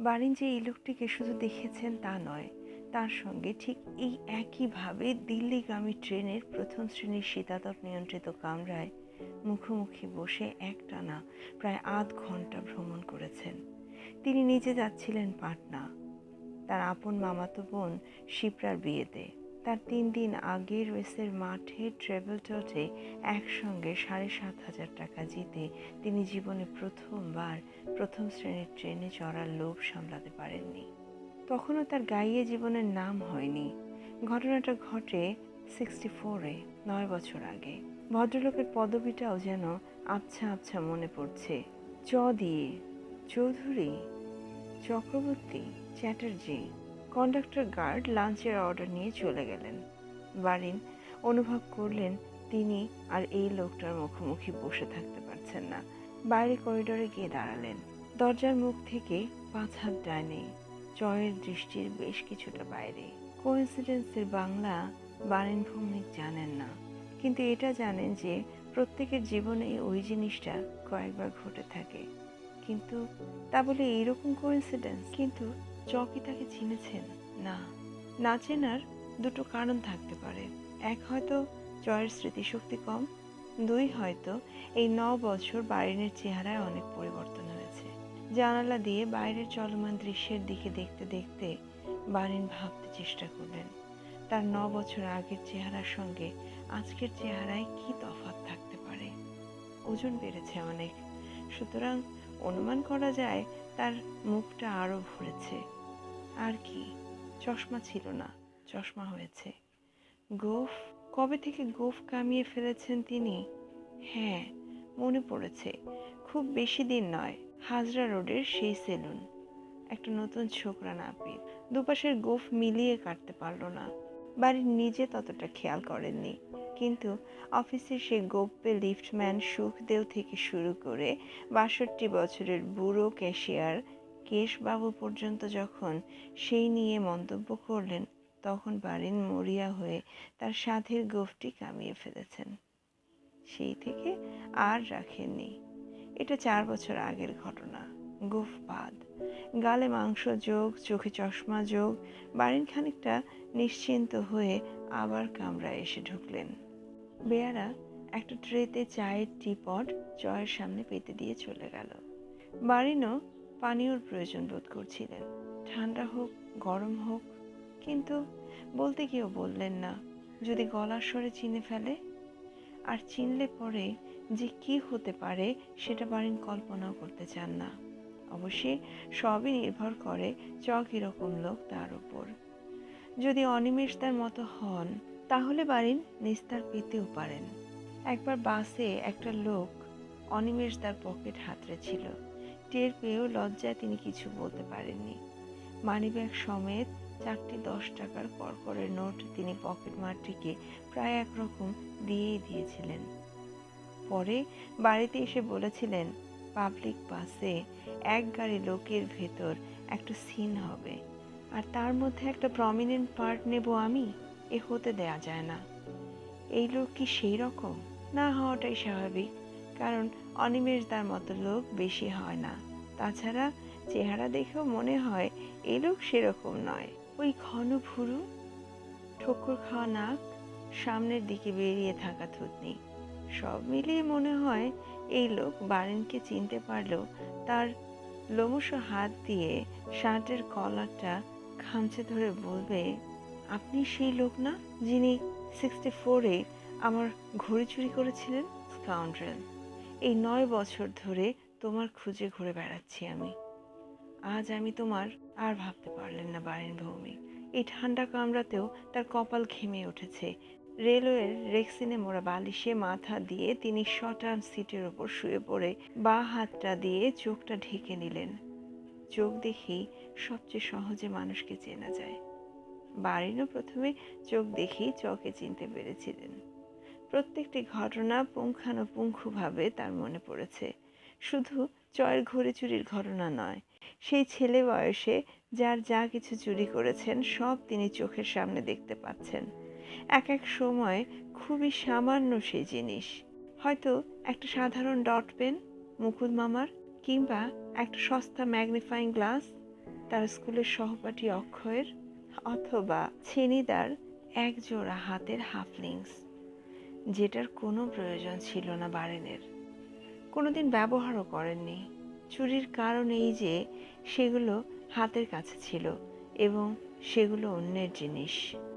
বারিন যে এই লোকটিকে শুধু দেখেছেন তা নয়, তার সঙ্গে ঠিক এই একইভাবে দিল্লিগামী ট্রেনের প্রথম শ্রেণির শীতাতপ নিয়ন্ত্রিত কামরায় মুখোমুখি বসে একটানা প্রায় আধ ঘণ্টা ভ্রমণ করেছেন। তিনি নিজে যাচ্ছিলেন পাটনা। তার আপন মামাতো বোন শিপ্রার বিয়েতে। তার তিন দিন আগে রেসের মাঠে ট্রেভেল টটে একসঙ্গে সাড়ে সাত হাজার টাকা জিতে। তিনি জীবনে প্রথমবার প্রথম শ্রেণির ট্রেনে চড়ার লোভ সামলাতে পারেননি। তখনও তার গাইয়ে জীবনের নাম হয়নি। ঘটনাটা ঘটে সিক্সটি ফোরে, নয় বছর আগে। ভদ্রলোকের পদবিটাও যেন আবছা আবছা মনে পড়ছে। চ দিয়ে, চৌধুরী চক্রবর্তী চ্যাটার্জি কন্ডাক্টর গার্ড লাঞ্চের অর্ডার নিয়ে চলে গেলেন। বারিন অনুভব করলেন তিনি আর এই লোকটার মুখোমুখি বসে থাকতে পারছেন না। বাইরে করিডোরে গিয়ে দাঁড়ালেন। দরজার মুখ থেকে পাঁচ হাত ডাইনে জয়ের দৃষ্টির বেশ কিছুটা বাইরে। কোইন্সিডেন্সের বাংলা বারিন ভৌমিক জানেন না, কিন্তু এটা জানেন যে প্রত্যেকের জীবনে ওই জিনিসটা কয়েকবার ঘটে থাকে। কিন্তু তা বলে এইরকম কোইন্সিডেন্স কিন্তু চকি তাকে চিনেছেন। না না চেনার দুটো কারণ থাকতে পারে। এক হয়তো জয়ের স্মৃতিশক্তি কম, দুই হয়তো এই ন বছর বাইরের চেহারায় অনেক পরিবর্তন হয়েছে। জানালা দিয়ে বাইরের চলমান দৃশ্যের দিকে দেখতে দেখতে বারিন ভাবতে চেষ্টা করলেন, তার ন বছর আগের চেহারার সঙ্গে আজকের চেহারায় কি তফাৎ থাকতে পারে? ওজন বেড়েছে অনেক। সুতরাং অনুমান করা যায়, তার মুখটা আরও ভরেছে। আর কি? চশমা ছিল না, চশমা হয়েছে। গোফ? কবে থেকে গোফ কামিয়ে ফেলেছেন তিনি? হ্যাঁ মনে পড়েছে। খুব বেশি দিন নয়, হাজরা রোডের সেই সেলুন। একটা নতুন ছোকরা নাপিত দুপাশের গোফ মিলিয়ে কাটতে পারল না। বাড়ির নিজে ততটা খেয়াল করেননি। কিন্তু অফিসের সেই গোপ্পে লিফটম্যান সুখদেও থেকে শুরু করে বাষট্টি বছরের বুড়ো ক্যাশিয়ার কেশবাবু পর্যন্ত যখন সেই নিয়ে মন্তব্য করলেন, তখন বারিন মরিয়া হয়ে তার সাধের গোফটি কামিয়ে ফেলেছেন। সেই থেকে আর রাখেননি। এটা চার বছর আগের ঘটনা। গোফ বাদ। গালে মাংস যোগ, চোখে চশমা যোগ বারিন খানিকটা নিশ্চিন্ত হয়ে আবার কামরায় এসে ঢুকলেন। বেয়ারা একটা ট্রেতে চায়ের টিপট জয়ের সামনে পেতে দিয়ে চলে গেল। বারিনও পানীয়র প্রয়োজন বোধ করছিলেন। ঠান্ডা হোক, গরম হোক, কিন্তু বলতে কেউ বললেন না, যদি গলার স্বরে চিনে ফেলে। আর চিনলে পরে যে কি হতে পারে সেটা বারিন কল্পনাও করতে চান না। অবশ্যই সবই নির্ভর করে চ কীরকম লোক তার উপর। যদি অনিমেষদার মতো হন তাহলে বারিন নিস্তার পেতেও পারেন। একবার বাসে একটা লোক অনিমেষ তার পকেট হাতড়ে ছিল। টের পেয়েও লজ্জায় তিনি কিছু বলতে পারেননি। মানিব্যাগ সমেত চারটি দশ টাকার করকরের নোট তিনি পকেট মারটিকে প্রায় একরকম দিয়েই দিয়েছিলেন। পরে বাড়িতে এসে বলেছিলেন, পাবলিক বাসে এক গাড়ি লোকের ভেতর একটা সিন হবে। আর তার মধ্যে একটা প্রমিনেন্ট পার্ট নেব আমি? এ হতে দেয়া যায় না। এই লোক কি সেই রকম? না হওয়াটাই স্বাভাবিক, কারণ অনিমেষ অনিমেষদার মতো লোক বেশি হয় না। তাছাড়া চেহারা দেখেও মনে হয় এই লোক সেরকম নয়। ওই ঘন ভুরু, ঠোকর খাওয়া নাক, সামনের দিকে বেরিয়ে থাকা থুতনি, সব মিলিয়ে মনে হয় এই লোক বারেনকে চিনতে পারলেও তার লোমস হাত দিয়ে শার্টের কলারটা খামচে ধরে বলবে আপনি সেই লোক না যিনি সিক্সটি ফোরে আমার ঘড়ি চুরি করেছিলেন? স্কাউন্ড্রেল এই নয় বছর ধরে তোমার খুঁজে ঘুরে বেড়াচ্ছি আমি। আজ আমি তোমার আর ভাবতে পারলেন না বারিন ভৌমিক এই ঠান্ডা কামড়াতেও তার কপাল ঘেমে উঠেছে। রেলওয়ের রেক্সিনে মোড়া বালিশে মাথা দিয়ে তিনি শটান সিটের ওপর শুয়ে পড়ে বা হাতটা দিয়ে চোখটা ঢেকে নিলেন। চোখ দেখেই সবচেয়ে সহজে মানুষকে চেনা যায়। বারিনও প্রথমে চোখ দেখেই চকে চিনতে পেরেছিলেন। প্রত্যেকটি ঘটনা পুঙ্খানুপুঙ্খভাবে তার মনে পড়েছে। শুধু চয়ের ঘড়ি চুরির ঘটনা নয়, সেই ছেলে বয়সে যার যা কিছু চুরি করেছেন সব তিনি চোখের সামনে দেখতে পাচ্ছেন। এক এক সময় খুবই সামান্য সেই জিনিস। হয়তো একটা সাধারণ ডট পেন মুকুল মামার, কিংবা একটা সস্তা ম্যাগনিফাইং গ্লাস, তার স্কুলের সহপাঠী অক্ষয়ের অথবা ছেনিদার একজোড়া হাতের হাফলিংস, যেটার কোনো প্রয়োজন ছিল না বারেনের। কোনোদিন ব্যবহারও করেননি। চুরির কারণ এই যে, সেগুলো হাতের কাছে ছিল এবং সেগুলো অন্যের জিনিস।